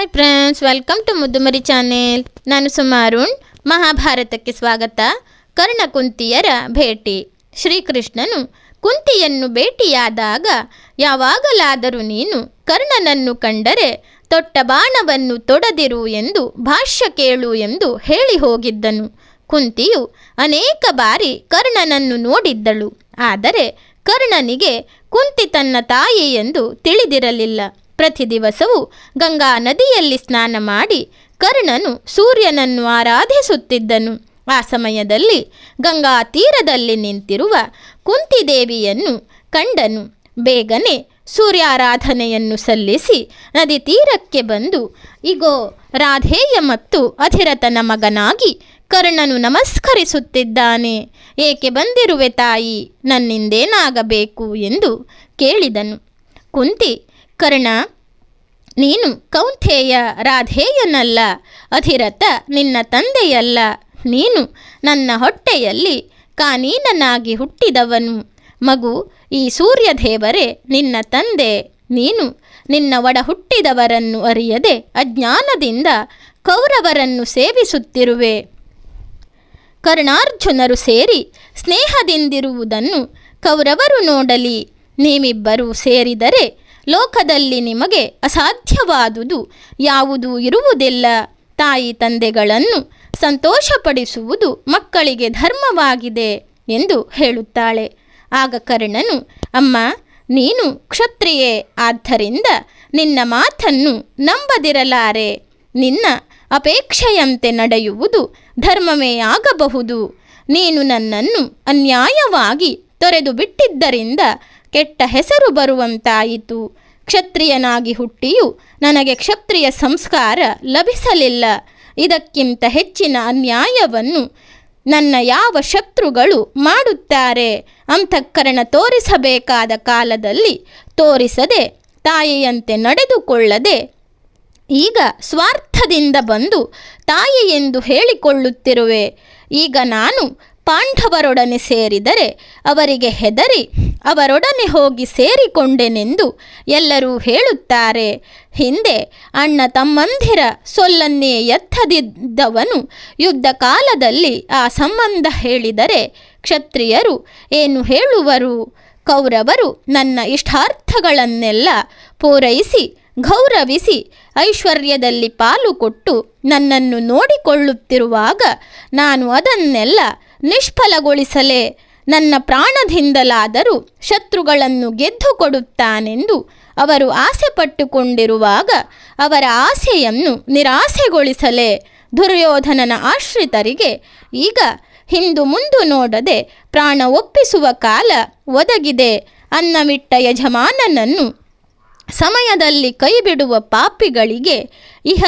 Hi friends welcome to Muddumari channel ನಾನು ಸುಮಾರುಣ್ ಮಹಾಭಾರತಕ್ಕೆ ಸ್ವಾಗತ. ಕರ್ಣ ಕುಂತಿಯರ ಭೇಟಿ. ಶ್ರೀಕೃಷ್ಣನು ಕುಂತಿಯನ್ನು ಭೇಟಿಯಾದಾಗ, ಯಾವಾಗಲಾದರೂ ನೀನು ಕರ್ಣನನ್ನು ಕಂಡರೆ ತೊಟ್ಟ ಬಾಣವನ್ನು ತೊಡದಿರು ಎಂದು ಭಾಷ್ಯ ಕೇಳು ಎಂದು ಹೇಳಿ ಹೋಗಿದ್ದನು. ಕುಂತಿಯು ಅನೇಕ ಬಾರಿ ಕರ್ಣನನ್ನು ನೋಡಿದ್ದಳು. ಆದರೆ ಕರ್ಣನಿಗೆ ಕುಂತಿ ತನ್ನ ತಾಯಿ ಎಂದು ತಿಳಿದಿರಲಿಲ್ಲ. ಪ್ರತಿ ದಿವಸವೂ ಗಂಗಾ ನದಿಯಲ್ಲಿ ಸ್ನಾನ ಮಾಡಿ ಕರ್ಣನು ಸೂರ್ಯನನ್ನು ಆರಾಧಿಸುತ್ತಿದ್ದನು. ಆ ಸಮಯದಲ್ಲಿ ಗಂಗಾ ತೀರದಲ್ಲಿ ನಿಂತಿರುವ ಕುಂತಿದೇವಿಯನ್ನು ಕಂಡನು. ಬೇಗನೆ ಸೂರ್ಯಾರಾಧನೆಯನ್ನು ಸಲ್ಲಿಸಿ ನದಿ ತೀರಕ್ಕೆ ಬಂದು, ಇಗೋ, ರಾಧೇಯ ಮತ್ತು ಅಧಿರಥನ ಮಗನಾಗಿ ಕರ್ಣನು ನಮಸ್ಕರಿಸುತ್ತಿದ್ದಾನೆ. ಏಕೆ ಬಂದಿರುವೆ ತಾಯಿ? ನನ್ನಿಂದೇನಾಗಬೇಕು? ಎಂದು ಕೇಳಿದನು. ಕುಂತಿ ಕರ್ಣ, ನೀನು ಕೌಂಥೇಯ ರಾಧೇಯನಲ್ಲ, ಅಧಿರಥ ನಿನ್ನ ತಂದೆಯಲ್ಲ. ನೀನು ನನ್ನ ಹೊಟ್ಟೆಯಲ್ಲಿ ಕಾನೀನನಾಗಿ ಹುಟ್ಟಿದವನು. ಮಗು, ಈ ಸೂರ್ಯದೇವರೇ ನಿನ್ನ ತಂದೆ. ನೀನು ನಿನ್ನ ಒಡ ಹುಟ್ಟಿದವರನ್ನು ಅರಿಯದೆ ಅಜ್ಞಾನದಿಂದ ಕೌರವರನ್ನು ಸೇವಿಸುತ್ತಿರುವೆ. ಕರ್ಣಾರ್ಜುನರು ಸೇರಿ ಸ್ನೇಹದಿಂದಿರುವುದನ್ನು ಕೌರವರು ನೋಡಲಿ. ನೀವಿಬ್ಬರೂ ಸೇರಿದರೆ ಲೋಕದಲ್ಲಿ ನಿಮಗೆ ಅಸಾಧ್ಯವಾದುದು ಯಾವುದೂ ಇರುವುದಿಲ್ಲ. ತಾಯಿ ತಂದೆಗಳನ್ನು ಸಂತೋಷಪಡಿಸುವುದು ಮಕ್ಕಳಿಗೆ ಧರ್ಮವಾಗಿದೆ ಎಂದು ಹೇಳುತ್ತಾಳೆ. ಆಗ ಕರ್ಣನು, ಅಮ್ಮ, ನೀನು ಕ್ಷತ್ರಿಯೆ, ಆದ್ದರಿಂದ ನಿನ್ನ ಮಾತನ್ನು ನಂಬದಿರಲಾರೆ. ನಿನ್ನ ಅಪೇಕ್ಷೆಯಂತೆ ನಡೆಯುವುದು ಧರ್ಮವೇ ಆಗಬಹುದು. ನೀನು ನನ್ನನ್ನು ಅನ್ಯಾಯವಾಗಿ ತೊರೆದು ಬಿಟ್ಟಿದ್ದರಿಂದ ಕೆಟ್ಟ ಹೆಸರು ಬರುವಂತಾಯಿತು. ಕ್ಷತ್ರಿಯನಾಗಿ ಹುಟ್ಟಿಯೂ ನನಗೆ ಕ್ಷತ್ರಿಯ ಸಂಸ್ಕಾರ ಲಭಿಸಲಿಲ್ಲ. ಇದಕ್ಕಿಂತ ಹೆಚ್ಚಿನ ಅನ್ಯಾಯವನ್ನು ನನ್ನ ಯಾವ ಶತ್ರುಗಳು ಮಾಡುತ್ತಾರೆ? ಅಂತಃಕರಣ ತೋರಿಸಬೇಕಾದ ಕಾಲದಲ್ಲಿ ತೋರಿಸದೆ ತಾಯಿಯಂತೆ ನಡೆದುಕೊಳ್ಳದೆ ಈಗ ಸ್ವಾರ್ಥದಿಂದ ಬಂದು ತಾಯಿ ಎಂದು ಹೇಳಿಕೊಳ್ಳುತ್ತಿರುವೆ. ಈಗ ನಾನು ಪಾಂಡವರೊಡನೆ ಸೇರಿದರೆ ಅವರಿಗೆ ಹೆದರಿ ಅವರೊಡನೆ ಹೋಗಿ ಸೇರಿಕೊಂಡೆನೆಂದು ಎಲ್ಲರೂ ಹೇಳುತ್ತಾರೆ. ಹಿಂದೆ ಅಣ್ಣ ತಮ್ಮಂದಿರ ಸೊಲ್ಲನ್ನೇ ಎತ್ತದಿದ್ದವನು ಯುದ್ಧ ಕಾಲದಲ್ಲಿ ಆ ಸಂಬಂಧ ಹೇಳಿದರೆ ಕ್ಷತ್ರಿಯರು ಏನು ಹೇಳುವರು? ಕೌರವರು ನನ್ನ ಇಷ್ಟಾರ್ಥಗಳನ್ನೆಲ್ಲ ಪೂರೈಸಿ, ಗೌರವಿಸಿ ಐಶ್ವರ್ಯದಲ್ಲಿ ಪಾಲು ಕೊಟ್ಟು ನನ್ನನ್ನು ನೋಡಿಕೊಳ್ಳುತ್ತಿರುವಾಗ ನಾನು ಅದನ್ನೆಲ್ಲ ನಿಷ್ಫಲಗೊಳಿಸಲೇ ನನ್ನ ಪ್ರಾಣದಿಂದಲಾದರೂ ಶತ್ರುಗಳನ್ನು ಗೆದ್ದು ಕೊಡುತ್ತಾನೆಂದು ಅವರು ಆಸೆ ಪಟ್ಟುಕೊಂಡಿರುವಾಗ ಅವರ ಆಸೆಯನ್ನು ನಿರಾಸೆಗೊಳಿಸಲೇ ದುರ್ಯೋಧನನ ಆಶ್ರಿತರಿಗೆ ಈಗ ಹಿಂದು ಮುಂದು ನೋಡದೆ ಪ್ರಾಣ ಒಪ್ಪಿಸುವ ಕಾಲ ಒದಗಿದೆ. ಅನ್ನವಿಟ್ಟ ಯಜಮಾನನನ್ನು ಸಮಯದಲ್ಲಿ ಕೈಬಿಡುವ ಪಾಪಿಗಳಿಗೆ ಇಹ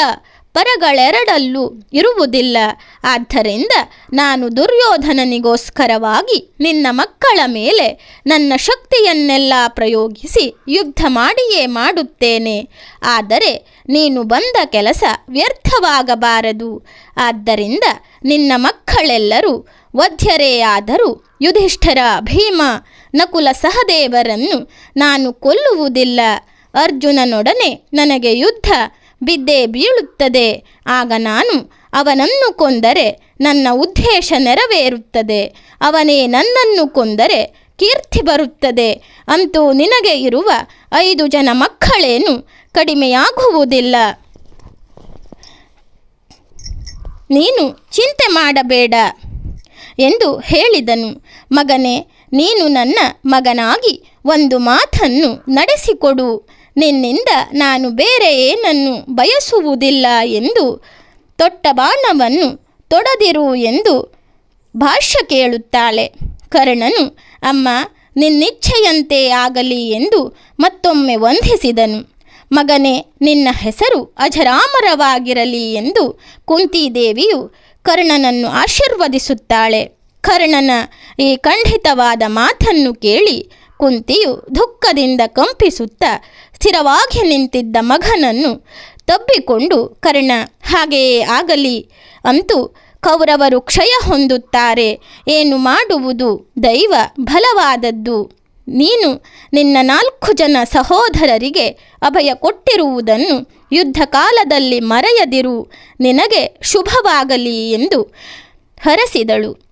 ಪರಗಳೆರಡಲ್ಲೂ ಇರುವುದಿಲ್ಲ. ಆದ್ದರಿಂದ ನಾನು ದುರ್ಯೋಧನನಿಗೋಸ್ಕರವಾಗಿ ನಿನ್ನ ಮಕ್ಕಳ ಮೇಲೆ ನನ್ನ ಶಕ್ತಿಯನ್ನೆಲ್ಲ ಪ್ರಯೋಗಿಸಿ ಯುದ್ಧ ಮಾಡಿಯೇ ಮಾಡುತ್ತೇನೆ. ಆದರೆ ನೀನು ಬಂದ ಕೆಲಸ ವ್ಯರ್ಥವಾಗಬಾರದು. ಆದ್ದರಿಂದ ನಿನ್ನ ಮಕ್ಕಳೆಲ್ಲರೂ ವಧ್ಯರೇ ಆದರೂ ಯುಧಿಷ್ಠರ ಭೀಮ ನಕುಲ ಸಹದೇವರನ್ನು ನಾನು ಕೊಲ್ಲುವುದಿಲ್ಲ. ಅರ್ಜುನನೊಡನೆ ನನಗೆ ಯುದ್ಧ ಬಿದ್ದೇ ಬೀಳುತ್ತದೆ. ಆಗ ನಾನು ಅವನನ್ನು ಕೊಂದರೆ ನನ್ನ ಉದ್ದೇಶ ನೆರವೇರುತ್ತದೆ. ಅವನೇ ನನ್ನನ್ನು ಕೊಂದರೆ ಕೀರ್ತಿ ಬರುತ್ತದೆ. ಅಂತೂ ನಿನಗೆ ಇರುವ ಐದು ಜನ ಮಕ್ಕಳೇನು ಕಡಿಮೆಯಾಗುವುದಿಲ್ಲ. ನೀನು ಚಿಂತೆ ಮಾಡಬೇಡ ಎಂದು ಹೇಳಿದನು. ಮಗನೇ, ನೀನು ನನ್ನ ಮಗನಾಗಿ ಒಂದು ಮಾತನ್ನು ನಡೆಸಿಕೊಡು. ನಿನ್ನಿಂದ ನಾನು ಬೇರೆ ಏನನ್ನು ಬಯಸುವುದಿಲ್ಲ ಎಂದು ತೊಟ್ಟ ಬಾಣವನ್ನು ತೊಡದಿರು ಎಂದು ಭಾಷ್ಯ ಕೇಳುತ್ತಾಳೆ. ಕರ್ಣನು, ಅಮ್ಮ, ನಿನ್ನಿಚ್ಛೆಯಂತೆ ಆಗಲಿ ಎಂದು ಮತ್ತೊಮ್ಮೆ ವಂದಿಸಿದನು. ಮಗನೇ, ನಿನ್ನ ಹೆಸರು ಅಜರಾಮರವಾಗಿರಲಿ ಎಂದು ಕುಂತಿದೇವಿಯು ಕರ್ಣನನ್ನು ಆಶೀರ್ವದಿಸುತ್ತಾಳೆ. ಕರ್ಣನ ಈ ಖಂಡಿತವಾದ ಮಾತನ್ನು ಕೇಳಿ ಕುಂತಿಯು ದುಃಖದಿಂದ ಕಂಪಿಸುತ್ತಾ ಸ್ಥಿರವಾಗಿ ನಿಂತಿದ್ದ ಮಗನನ್ನು ತಬ್ಬಿಕೊಂಡು, ಕರ್ಣ, ಹಾಗೆಯೇ ಆಗಲಿ. ಅಂತೂ ಕೌರವರು ಕ್ಷಯ ಹೊಂದುತ್ತಾರೆ. ಏನು ಮಾಡುವುದು? ದೈವ ಬಲವಾದದ್ದು. ನೀನು ನಿನ್ನ ನಾಲ್ಕು ಜನ ಸಹೋದರರಿಗೆ ಅಭಯ ಕೊಟ್ಟಿರುವುದನ್ನು ಯುದ್ಧ ಕಾಲದಲ್ಲಿ ಮರೆಯದಿರು. ನಿನಗೆ ಶುಭವಾಗಲಿ ಎಂದು ಹರಸಿದಳು.